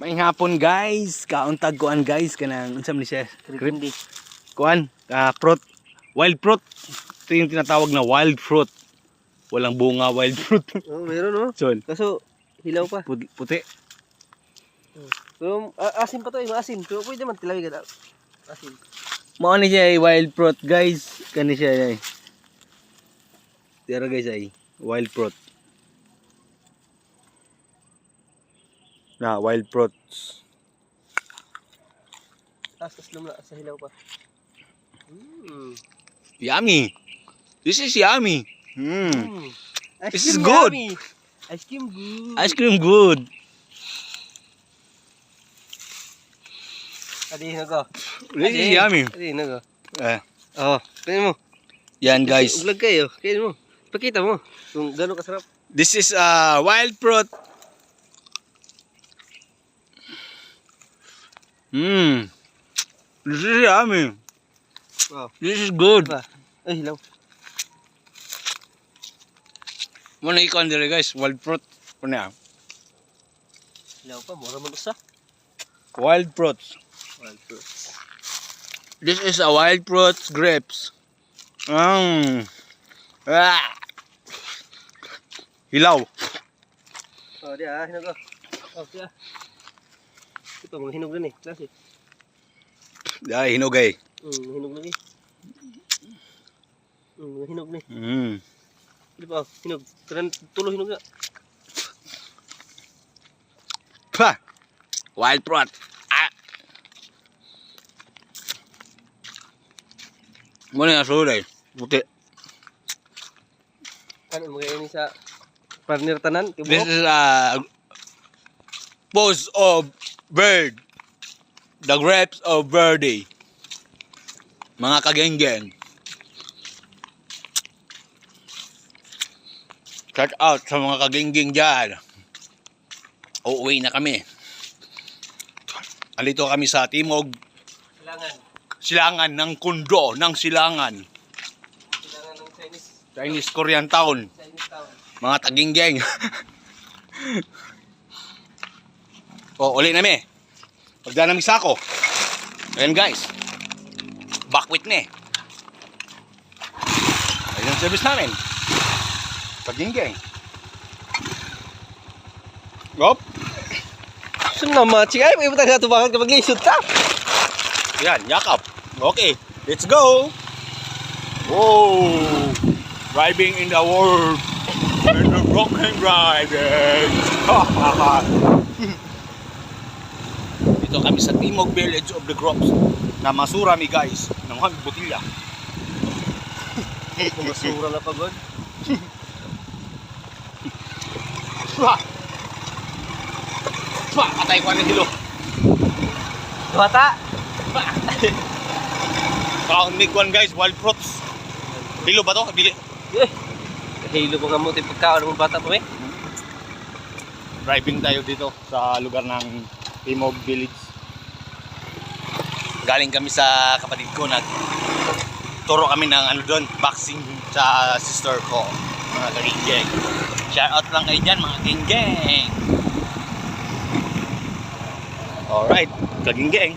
May hapon guys, kauntag kuan guys kanang unsa man ni siya? Grip kuan, ah, fruit, wild fruit. Ito yung tinatawag na wild fruit. Walang bunga wild fruit. Oh, meron oh. Sol, Kaso hilaw pa. puti. puti. Pero ah, asin pa to, eh, maasin. Pero pwede man tilawig ka Asin. Mao ni siya ay wild fruit guys. Kani siya ay. Tira guys ay wild fruit. Na wild fruits. Tapos tas lumla sa hilaw pa. Mm. Yummy. This is yummy. Hmm. Mm. Ice This is good. yummy. Ice cream good. Ice cream good. Adi na ko. This is yummy. Adi na ko. Eh, Oh, kainin mo. yan guys. Vlog kayo. Kainin mo. Pakita mo kung gano'ng kasarap. This is uh, wild fruit. Mmm. This is yummy. Wow. This is good. Ay, hilaw. Muna ikon dire guys, wild fruit. Kuna. Hilaw pa, mura man usa. Wild fruits. Wild fruits. This is a wild fruits grapes. Mmm. Ah. Hilaw. Oh, di ah, hinog ko. Oh, di ah. Ito, mga hinog na ni. Klase. Hinugay. Hmm, mga hinog na ni. Hmm, mga hinog ni. Di ba? Hinog. Karan tulo hinog na. Pa. Wild. Ah. Muna nga sulay. Ano mga ini sa partner tanan? This is a pose of bird. The grapes of birdie. Mga kagenggeng. Shout out sa mga kagenggeng dyan. Uuwi na kami. Alito kami sa timog Kailangan. silangan ng kundo ng silangan. Kailangan ng Chinese. Chinese Korean town. Chinese town. Mga taginggeng. o, uli na mi. Pagda namin sako. Ayan guys. Back with me. Ayan ang service namin. Taginggeng. Yup. Saan na machi? Ay, may butang natubangan kapag lisod ta. Yan, yakap. Okay, let's go. Whoa. Driving in the world. In the rock and driving. Dito kami sa Timog Village of the Crops. Na masura mi guys. Ng mga botilya. Masura na pagod. Pwa! Pwa! Patay ko ang hilo. Bata! Kaon ni Kwan guys, wild fruits. Hilo ba to? Bili. Eh! Hilo ko nga mo tayo pagkaon ng bata pa eh. driving tayo dito sa lugar ng Timog Village. Galing kami sa kapatid ko, nag turo kami ng ano doon, boxing sa sister ko, mga karinggeng. Shout out lang kayo dyan, mga ginggeng. Alright, kaginggeng.